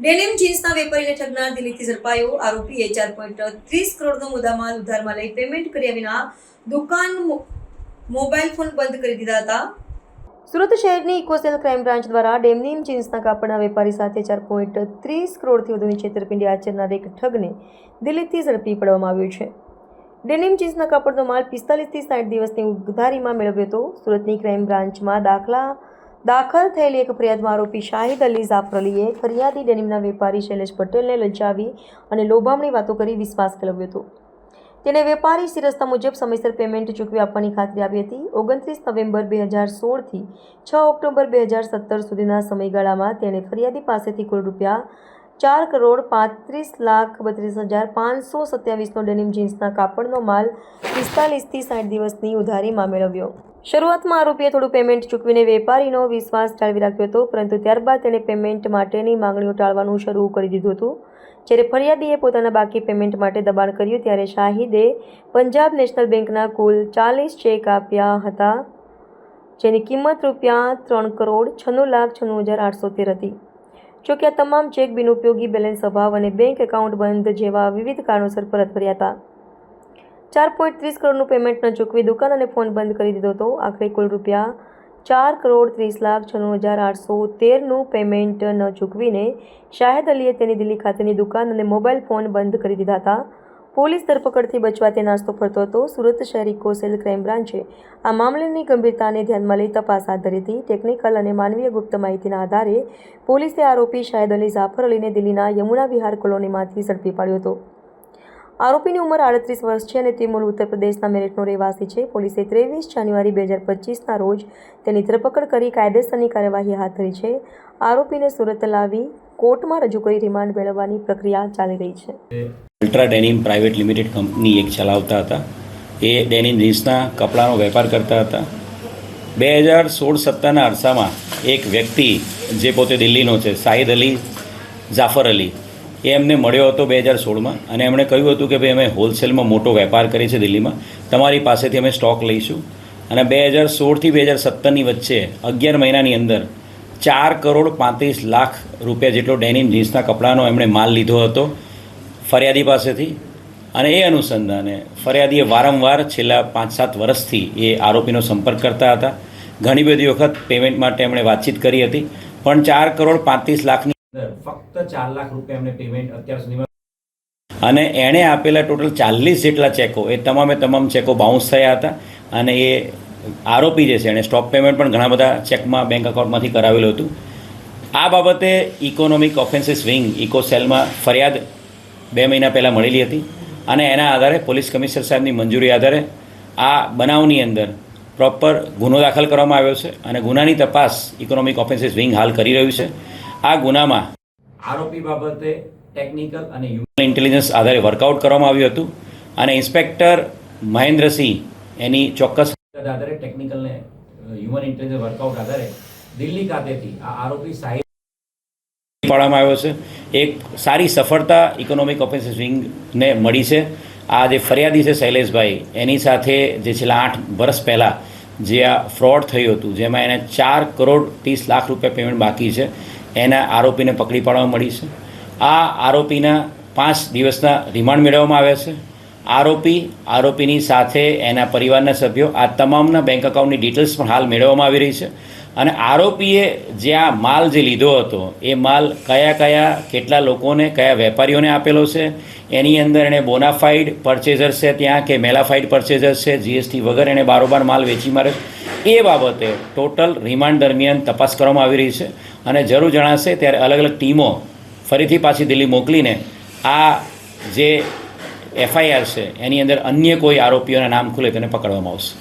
Denim જીન્સના વેપારીને ઠગનાર દિલ્હીથી ઝડપાયો આરોપીએ ચાર પોઈન્ટ ત્રીસ કરોડનો મુદ્દામાલ ઉધારમાં લઈ પેમેન્ટ કર્યા વિના દુકાન મોબાઈલ ફોન બંધ કરી દીધા હતા. સુરત શહેરની ઇકોસેલ ક્રાઇમ બ્રાન્ચ દ્વારા ડેમનીમ જીન્સના કાપડના વેપારી સાથે ચાર પોઈન્ટ ત્રીસ કરોડથી વધુની છેતરપિંડી આચરનાર એક ઠગને દિલ્હીથી ઝડપી પડવામાં આવ્યો છે. ડેનિમ જીન્સના કાપડનો માલ પિસ્તાલીસથી સાઠ દિવસની ઉધારીમાં મેળવ્યો હતો. સુરતની ક્રાઇમ બ્રાન્ચમાં દાખલા દાખલ થયેલી એક ફરિયાદમાં આરોપી શાહિદ અલી જાફરલીએ ફરિયાદી ડેનિમના વેપારી શૈલેષ પટેલને લલચાવી અને લોભામણી વાતો કરી વિશ્વાસ કેળવ્યો હતો. તેને વેપારી શિરસ્તા મુજબ સમયસર પેમેન્ટ ચૂકવી આપવાની ખાતરી આપી હતી. ઓગણત્રીસ નવેમ્બર બે હજાર સોળથી છ ઓક્ટોબર બે હજાર સત્તર સુધીના સમયગાળામાં તેણે ફરિયાદી પાસેથી કુલ રૂપિયા ચાર કરોડ પાંત્રીસ લાખ બત્રીસ હજાર પાંચસો સત્યાવીસનો ડેનિમ જીન્સના કાપડનો માલ પિસ્તાલીસથી સાઠ દિવસની ઉધારીમાં મેળવ્યો. શરૂઆતમાં આરોપીએ થોડું પેમેન્ટ ચૂકવીને વેપારીનો વિશ્વાસ જાળવી રાખ્યો હતો, પરંતુ ત્યારબાદ તેણે પેમેન્ટ માટેની માંગણીઓ ટાળવાનું શરૂ કરી દીધું હતું. જ્યારે ફરિયાદીએ પોતાના બાકી પેમેન્ટ માટે દબાણ કર્યું, ત્યારે શાહિદે પંજાબ નેશનલ બેંકના કુલ ચાલીસ ચેક આપ્યા હતા, જેની કિંમત રૂપિયા ત્રણ કરોડ છન્નું લાખ છન્નું હજાર આઠસો તેર હતી. જોકે આ તમામ ચેક બિનઉપયોગી બેલેન્સ અભાવ અને બેંક એકાઉન્ટ બંધ જેવા વિવિધ કારણોસર પરત ફર્યા હતા. ચાર પોઈન્ટ ત્રીસ કરોડનું પેમેન્ટ ન ચૂકવી દુકાન અને ફોન બંધ કરી દીધો હતો. આખરે કુલ રૂપિયા ચાર કરોડ ત્રીસ લાખ છન્નું હજાર આઠસો તેરનું પેમેન્ટ ન ચૂકવીને શાહેદ અલીએ તેની દિલ્હી ખાતેની દુકાન અને મોબાઈલ ફોન બંધ કરી દીધા હતા. પોલીસ ધરપકડથી બચવા તે નાસ્તો ફરતો હતો. સુરત શહેરી કોસેલ ક્રાઇમ બ્રાન્ચે આ મામલાની ગંભીરતાને ધ્યાનમાં લઈ તપાસ હાથ ધરી હતી. ટેકનિકલ અને માનવીય ગુપ્ત માહિતીના આધારે પોલીસે આરોપી શાહેદ અલી જાફર અલીને દિલ્હીના યમુના વિહાર કોલોનીમાંથી ઝડપી પાડ્યો હતો. આરોપીની ઉંમર આડત્રીસ વર્ષ છે અને તે મૂળ ઉત્તર પ્રદેશના મેરઠનો રહેવાસી છે. પોલીસે ત્રેવીસ જાન્યુઆરી બે હજાર પચીસના રોજ તેની ધરપકડ કરી કાયદેસરની કાર્યવાહી હાથ ધરી છે. આરોપીને સુરત લાવી કોર્ટમાં રજૂ કરી રિમાન્ડ મેળવવાની પ્રક્રિયા ચાલી રહી છે. Ultra Denim Private Limited company એક ચલાવતા હતા. એ ડેનિમ જીન્સના કપડાનો વેપાર કરતા હતા. બે હજાર સોળ સત્તરના અરસામાં એક વ્યક્તિ જે પોતે દિલ્હીનો છે, સાહિદ અલી જાફર અલી એ એમને મળ્યો હતો બે હજાર સોળમાં અને એમણે કહ્યું હતું કે ભાઈ, અમે હોલસેલમાં મોટો વેપાર કરીએ છીએ દિલ્હીમાં. તમારી પાસેથી અમે સ્ટોક લઈશું. અને બે હજાર સોળથી બે હજાર સત્તરની વચ્ચે અગિયાર મહિનાની અંદર ચાર કરોડ પાંત્રીસ લાખ રૂપિયા જેટલો ડેનિમ જીન્સના કપડાનો એમણે માલ લીધો હતો ફરિયાદી પાસેથી. અને એ અનુસંધાને ફરિયાદીએ વારંવાર છેલ્લા પાંચ સાત વર્ષથી એ આરોપીનો સંપર્ક કરતા હતા. ઘણી બધી વખત પેમેન્ટ માટે એમણે વાતચીત કરી હતી. પણ ચાર કરોડ પાંત્રીસ લાખની ફક્ત ચાર લાખ રૂપિયા એમને પેમેન્ટ અત્યાર સુધીમાં અને એણે આપેલા ટોટલ ચાલીસ જેટલા ચેકો એ તમામે તમામ ચેકો બાઉન્સ થયા હતા. અને એ આરોપી જે છે, એણે સ્ટોપ પેમેન્ટ પણ ઘણા બધા ચેકમાં બેંક એકાઉન્ટમાંથી કરાવેલું હતું. આ બાબતે ઇકોનોમિક ઓફેન્સીસ વિંગ ઇકો સેલમાં ફરિયાદ બે મહિના પહેલાં મળેલી હતી. અને એના આધારે પોલીસ કમિશનર સાહેબની મંજૂરી આધારે આ બનાવની અંદર પ્રોપર ગુનો દાખલ કરવામાં આવ્યો છે. અને ગુનાની તપાસ ઇકોનોમિક ઓફેન્સીસ વિંગ હાલ કરી રહ્યું છે. આ ગુનામાં આરોપી બાબતે ટેકનિકલ અને હ્યુમન ઇન્ટેલિજન્સ આધારે વર્કઆઉટ કરવામાં આવ્યું હતું અને ઇન્સ્પેક્ટર મહેન્દ્રસિંહ એની ચોક્કસ આધારે ટેકનિકલ ને હ્યુમન ઇન્ટેલિજન્સ વર્કઆઉટ આધારે દિલ્હી ખાતેથી આ આરોપી સાહિબ પાડવામાં આવ્યો છે. એક સારી સફળતા ઇકોનોમિક ઓફેન્સીસ વિંગને મળી છે. આ જે ફરિયાદી છે શૈલેષભાઈ એની સાથે જે છેલ્લા આઠ વર્ષ પહેલાં જે આ ફ્રોડ થયું હતું જેમાં એને ચાર કરોડ ત્રીસ લાખ રૂપિયા પેમેન્ટ બાકી છે. એના આરોપીને પકડી પાડવા મળી છે. આ આરોપીના પાંચ દિવસના રિમાન્ડ મેળવવામાં આવ્યા છે. આરોપી, આરોપીની સાથે એના પરિવારના સભ્યો, આ તમામના બેંક એકાઉન્ટની ડિટેલ્સ પણ હાલ મેળવવામાં આવી રહી છે. અને આરોપીએ જે આ માલ જે લીધો હતો, એ માલ કયા કયા, કેટલા લોકોને, કયા વેપારીઓને આપેલો છે, એની અંદર એણે બોનાફાઈડ પરચેઝર છે ત્યાં કે મેલાફાઈડ પરચેઝર છે જીએસટી વગર એણે બારોબાર માલ વેચી મારે એ બાબતે ટોટલ રિમાન્ડ દરમિયાન તપાસ કરવામાં આવી રહી છે અને જરૂર જણાશે ત્યારે અલગ અલગ ટીમો ફરીથી પાછી દિલ્હી મોકલીને આ જે એફઆઈઆર છે, એની અંદર અન્ય કોઈ આરોપીઓના નામ ખુલે તેને પકડવામાં આવશે.